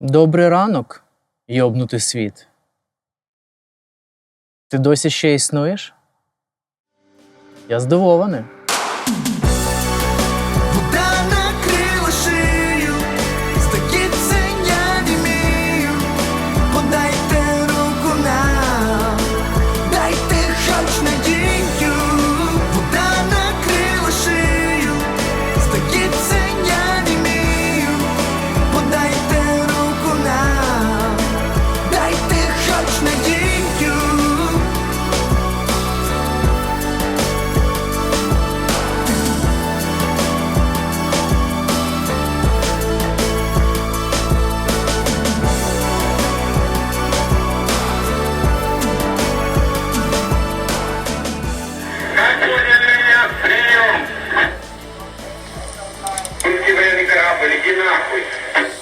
Добрий ранок, йобнутий світ. Ти досі ще існуєш? Я здивований. United.